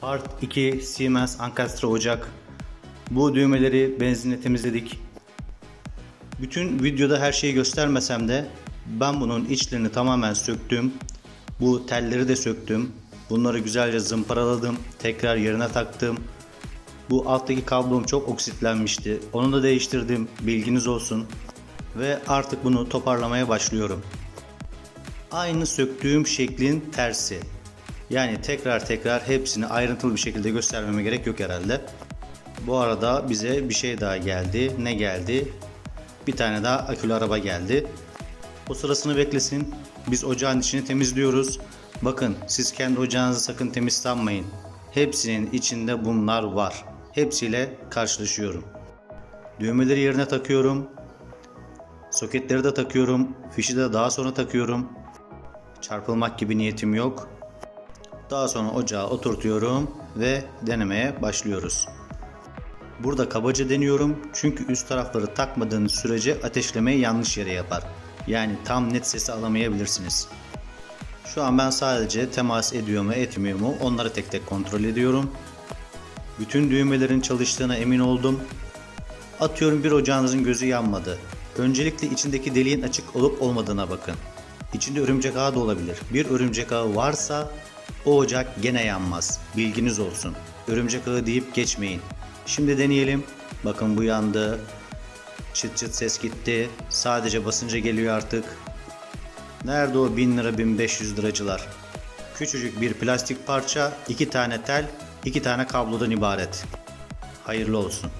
Part 2 Siemens Ankastre ocak. Bu düğmeleri benzinle temizledik. Bütün videoda her şeyi göstermesem de ben bunun içlerini tamamen söktüm. Bu telleri de söktüm. Bunları güzelce zımparaladım. Tekrar yerine taktım. Bu alttaki kablom çok oksitlenmişti. Onu da değiştirdim. Bilginiz olsun. Ve artık bunu toparlamaya başlıyorum. Aynı söktüğüm şeklin tersi. Yani tekrar tekrar hepsini ayrıntılı bir şekilde göstermeme gerek yok herhalde. Bu arada bize bir şey daha geldi. Ne geldi? Bir tane daha akülü araba geldi. O sırasını beklesin. Biz ocağın içini temizliyoruz. Bakın siz kendi ocağınızı sakın temiz sanmayın. Hepsinin içinde bunlar var. Hepsiyle karşılaşıyorum. Düğmeleri yerine takıyorum. Soketleri de takıyorum. Fişi de daha sonra takıyorum. Çarpılmak gibi niyetim yok. Daha sonra ocağa oturtuyorum ve denemeye başlıyoruz. Burada kabaca deniyorum çünkü üst tarafları takmadığınız sürece ateşlemeyi yanlış yere yapar. Yani tam net sesi alamayabilirsiniz. Şu an ben sadece temas ediyor mu etmiyor mu onları tek tek kontrol ediyorum. Bütün düğmelerin çalıştığına emin oldum. Atıyorum bir ocağınızın gözü yanmadı. Öncelikle içindeki deliğin açık olup olmadığına bakın. İçinde örümcek ağı da olabilir. Bir örümcek ağı varsa o ocak gene yanmaz. Bilginiz olsun. Örümcek ağı deyip geçmeyin. Şimdi deneyelim. Bakın bu yandı. Çıt çıt ses gitti. Sadece basınca geliyor artık. Nerede o 1000 lira 1500 liracılar? Küçücük bir plastik parça, iki tane tel, iki tane kablodan ibaret. Hayırlı olsun.